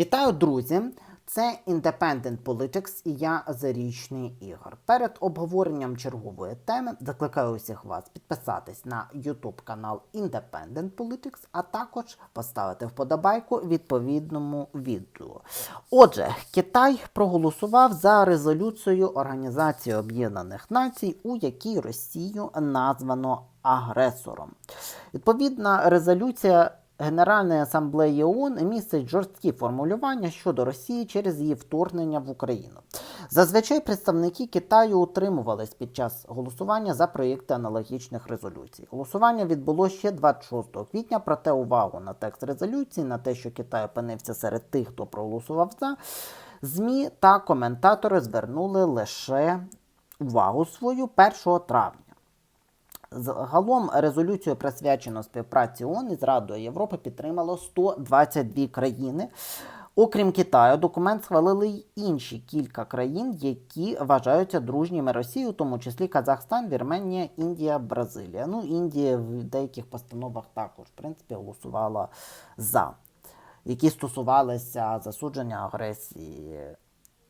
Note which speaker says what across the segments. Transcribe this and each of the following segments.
Speaker 1: Вітаю, друзі! Це Independent Politics і я Зарічний Ігор. Перед обговоренням чергової теми закликаю усіх вас підписатись на YouTube канал Independent Politics, а також поставити вподобайку відповідному відео. Отже, Китай проголосував за резолюцію Організації Об'єднаних Націй, у якій Росію названо агресором. Відповідна резолюція Генеральної асамблеї ООН містить жорсткі формулювання щодо Росії через її вторгнення в Україну. Зазвичай представники Китаю утримувались під час голосування за проєкти аналогічних резолюцій. Голосування відбулося ще 26 квітня, проте увагу на текст резолюції, на те, що Китай опинився серед тих, хто проголосував за, ЗМІ та коментатори звернули лише увагу свою 1 травня. Загалом резолюцію присвячено співпраці ООН із Радою Європи підтримало 122 країни. Окрім Китаю, документ схвалили й інші кілька країн, які вважаються дружніми Росії, у тому числі Казахстан, Вірменія, Індія, Бразилія. Ну, Індія в деяких постановах також в принципі голосувала за, які стосувалися засудження агресії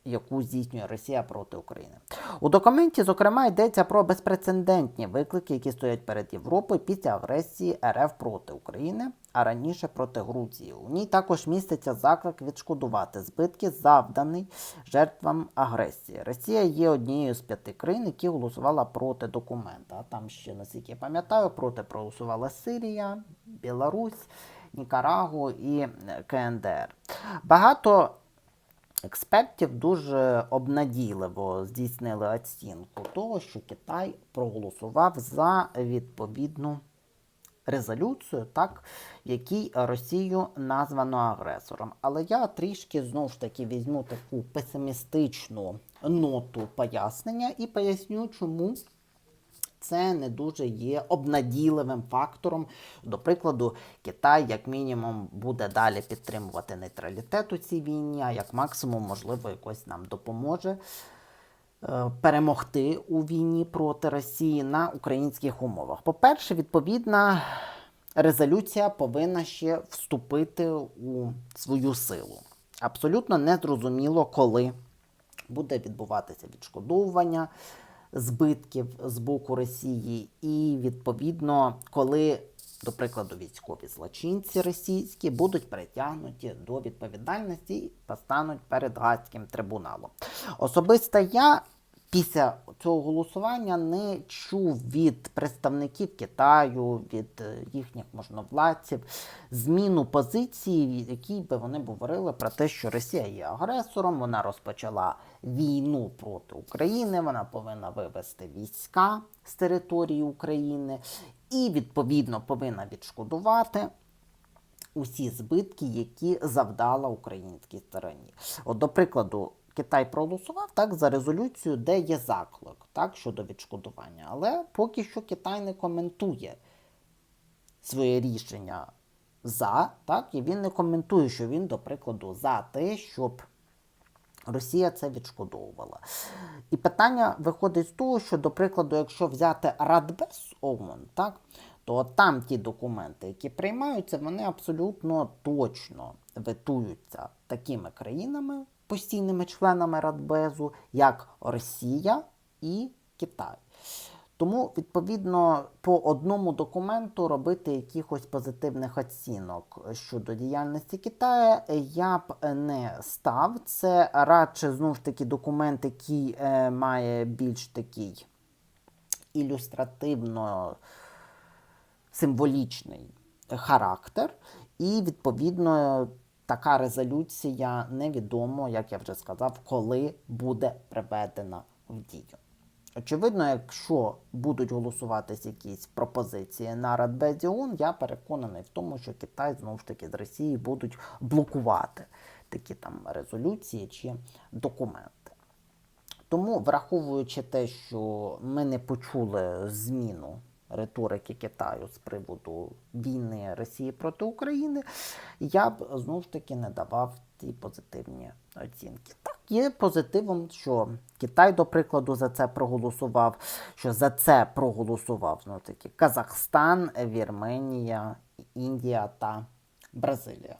Speaker 1: яку здійснює Росія проти України. У документі, зокрема, йдеться про безпрецедентні виклики, які стоять перед Європою після агресії РФ проти України, а раніше проти Грузії. У ній також міститься заклик відшкодувати збитки, завданий жертвам агресії. Росія є однією з п'яти країн, які голосувала проти документа. А там ще, наскільки я пам'ятаю, проти проголосувала Сирія, Білорусь. Нікарагу і КНДР. Багато експертів дуже обнадійливо здійснили оцінку того, що Китай проголосував за відповідну резолюцію, так, якій Росію названо агресором. Але я трішки знову ж таки візьму таку песимістичну ноту пояснення і поясню, чому це не дуже є обнадійливим фактором. До прикладу, Китай, як мінімум, буде далі підтримувати нейтралітет у цій війні, а як максимум, можливо, якось нам допоможе. е, Перемогти у війні проти Росії на українських умовах. По-перше, відповідна резолюція повинна ще вступити у свою силу. Абсолютно незрозуміло, коли буде відбуватися відшкодовування збитків з боку Росії, і відповідно, коли, до прикладу, військові злочинці російські будуть притягнуті до відповідальності та стануть перед Гаазьким трибуналом. Особисто я. Після цього голосування не чув від представників Китаю, від е, їхніх можновладців зміну позиції, в якій би вони говорили про те, що Росія є агресором, вона розпочала війну проти України, вона повинна вивести війська з території України і відповідно повинна відшкодувати усі збитки, які завдала українській стороні. От, до прикладу, Китай проголосував так за резолюцію, де є заклик так, щодо відшкодування. Але поки що Китай не коментує своє рішення за, так, і він не коментує, що він, до прикладу, за те, щоб Росія це відшкодовувала. І питання виходить з того, що, до прикладу, якщо взяти Радбез ООН, так, то там ті документи, які приймаються, вони абсолютно точно ветуються такими країнами, постійними членами Радбезу, як Росія і Китай. Тому, відповідно, по одному документу робити якихось позитивних оцінок щодо діяльності Китаю я б не став. Це радше знову ж таки документ, який е, має більш такий ілюстративно символічний характер, і відповідно. Така резолюція невідомо, як я вже сказав, коли буде приведена в дію. Очевидно, якщо будуть голосуватись якісь пропозиції на Радбезі ООН, я переконаний в тому, що Китай знову ж таки з Росії будуть блокувати такі там резолюції чи документи. Тому, враховуючи те, що ми не почули зміну риторики Китаю з приводу війни Росії проти України, я б знову ж таки не давав ті позитивні оцінки. Так, є позитивом, що Китай, до прикладу, за це проголосував, що за це проголосував ну, таки Казахстан, Вірменія, Індія та Бразилія.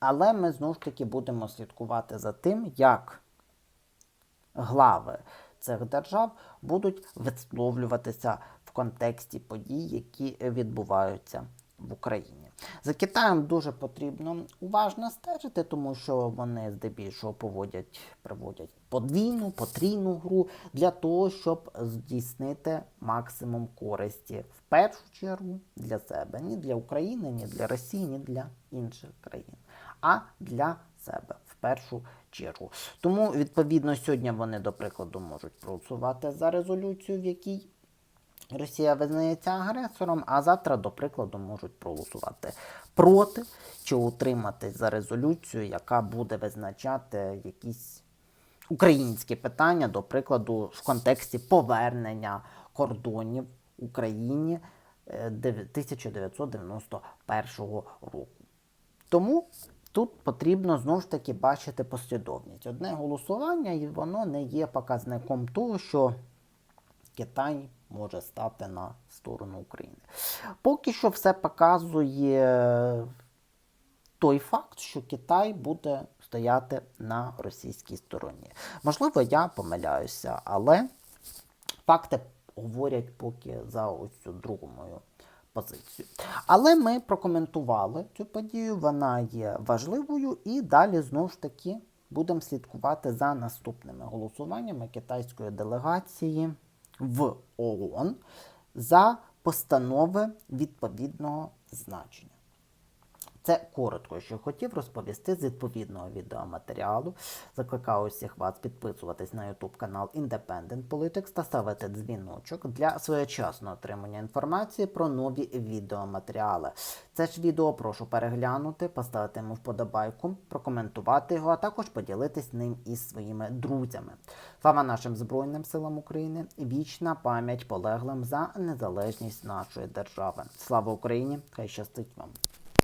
Speaker 1: Але ми знову ж таки будемо слідкувати за тим, як глави цих держав будуть висловлюватися контексті подій, які відбуваються в Україні. За Китаєм дуже потрібно уважно стежити, тому що вони здебільшого поводять, проводять подвійну, потрійну гру для того, щоб здійснити максимум користі в першу чергу для себе, ні для України, ні для Росії, ні для інших країн, а для себе в першу чергу. Тому, відповідно, сьогодні вони, до прикладу, можуть проголосувати за резолюцію, в якій Росія визнається агресором, а завтра, до прикладу, можуть проголосувати проти чи утриматись за резолюцію, яка буде визначати якісь українські питання, до прикладу, в контексті повернення кордонів Україні е, 1991 року. Тому тут потрібно знову ж таки бачити послідовність. Одне голосування, і воно не є показником того, що Китай може стати на сторону України. Поки що все показує той факт, що Китай буде стояти на російській стороні. Можливо, я помиляюся, але факти говорять поки за ось цю другу мою позицію. Але ми прокоментували цю подію, вона є важливою, і далі знову ж таки будемо слідкувати за наступними голосуваннями китайської делегації в ООН за постанови відповідного значення. Це коротко, що хотів розповісти з відповідного відеоматеріалу. Закликаю усіх вас підписуватись на YouTube канал Independent Politics та ставити дзвіночок для своєчасного отримання інформації про нові відеоматеріали. Це ж відео прошу переглянути, поставити йому вподобайку, прокоментувати його, а також поділитись ним із своїми друзями. Слава нашим Збройним силам України! Вічна пам'ять полеглим за незалежність нашої держави. Слава Україні! Хай щастить вам!